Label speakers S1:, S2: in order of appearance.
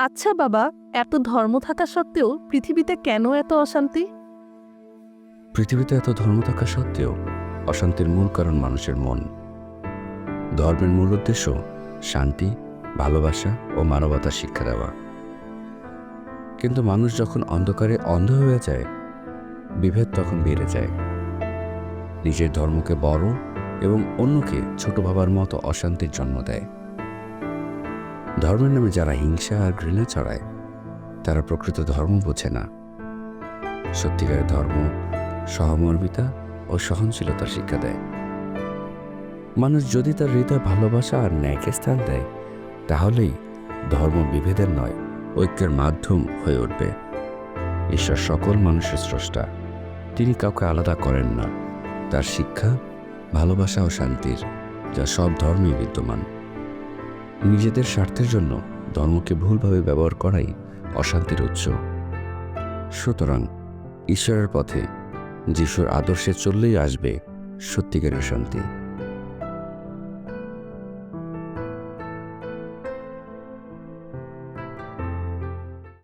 S1: আচ্ছা বাবা, এত ধর্ম থাকা সত্ত্বেও পৃথিবীতে কেন এত অশান্তি?
S2: পৃথিবীতে এত ধর্ম থাকা সত্ত্বেও অশান্তির মূল কারণ মানুষের মন। ধর্মের মূল উদ্দেশ্য শান্তি, ভালোবাসা ও মানবতা শিক্ষা দেওয়া। কিন্তু মানুষ যখন অন্ধকারে অন্ধ হয়ে যায়, বিভেদ তখন বেড়ে যায়। নিজের ধর্মকে বড় এবং অন্যকে ছোট ভাবার মতো অশান্তির জন্ম দেয়। ধর্মের নামে যারা হিংসা আর ঘৃণা ছড়ায়, তারা প্রকৃত ধর্ম বোঝে না। সত্যিকারের ধর্ম সহমর্মিতা ও সহনশীলতার শিক্ষা দেয়। মানুষ যদি তার হৃদয় ভালোবাসা আর ন্যায়কে স্থান দেয়, তাহলেই ধর্ম বিভেদের নয়, ঐক্যের মাধ্যম হয়ে উঠবে। ঈশ্বর সকল মানুষের স্রষ্টা। তিনি কাউকে আলাদা করেন না। তার শিক্ষা, ভালোবাসা ও শান্তির, যা সব ধর্মেই বিদ্যমান। নিজেদের স্বার্থের জন্য ধর্মকে ভুলভাবে ব্যবহার করাই অশান্তির উৎস। সুতরাং ঈশ্বরের পথে যিশুর আদর্শে চললেই আসবে সত্যিকারের শান্তি।